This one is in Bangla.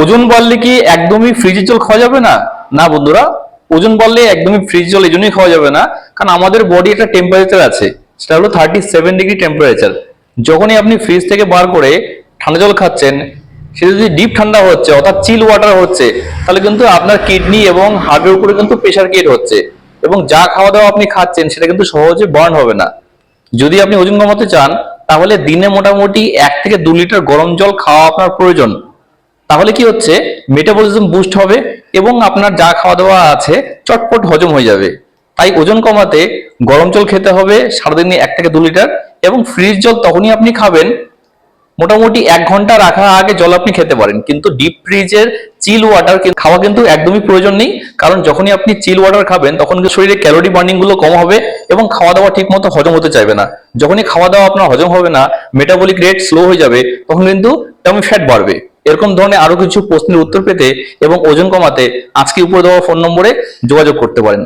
ওজন বাড়লে কি একদমই ফ্রিজের জল খাওয়া যাবে না? না বন্ধুরা, ওজন বাড়লে একদমই ফ্রিজ জল এই জন্যই খাওয়া যাবে না, কারণ আমাদের বডি একটা টেম্পারেচার আছে, সেটা হলো থার্টি সেভেন ডিগ্রি টেম্পারেচার যখনই আপনি ফ্রিজ থেকে বার করে ঠান্ডা জল খাচ্ছেন, সেটা যদি ডিপ ঠান্ডা হচ্ছে, অর্থাৎ চিল ওয়াটার হচ্ছে, তাহলে কিন্তু আপনার কিডনি এবং হার্টের উপরে কিন্তু প্রেশার ক্রিয়েট হচ্ছে, এবং যা খাওয়া দাওয়া আপনি খাচ্ছেন, সেটা কিন্তু সহজে বার্ন হবে না। যদি আপনি ওজন কমাতে চান, তাহলে দিনে মোটামুটি এক থেকে দু লিটার গরম জল খাওয়া আপনার প্রয়োজন। তাহলে কি হচ্ছে? মেটাবলিজম বুস্ট হবে এবং আপনার যা খাওয়া দাওয়া আছে চটপট হজম হয়ে যাবে। তাই ওজন কমাতে গরম জল খেতে হবে, সারাদিনে এক থেকে দু লিটার এবং ফ্রিজ জল তখনই আপনি খাবেন। মোটামুটি এক ঘণ্টা রাখা আগে জল আপনি খেতে পারেন। কিন্তু ডিপ ফ্রিজের চিল ওয়াটার খাওয়া কিন্তু একদমই প্রয়োজন নেই। কারণ যখনই আপনি চিল ওয়াটার খাবেন, তখন শরীরে ক্যালোরি বার্নিংগুলো কম হবে এবং খাওয়া দাওয়া ঠিক মতো হজম হতে চাইবে না। যখনই খাওয়া দাওয়া আপনার হজম হবে না মেটাবলিক রেট স্লো হয়ে যাবে, তখন কিন্তু তেমন ফ্যাট বাড়বে। এরকম ধরনের আরও কিছু প্রশ্নের উত্তর পেতে এবং ওজন কমাতে আজকে উপরে দেওয়া ফোন নম্বরে যোগাযোগ করতে পারেন।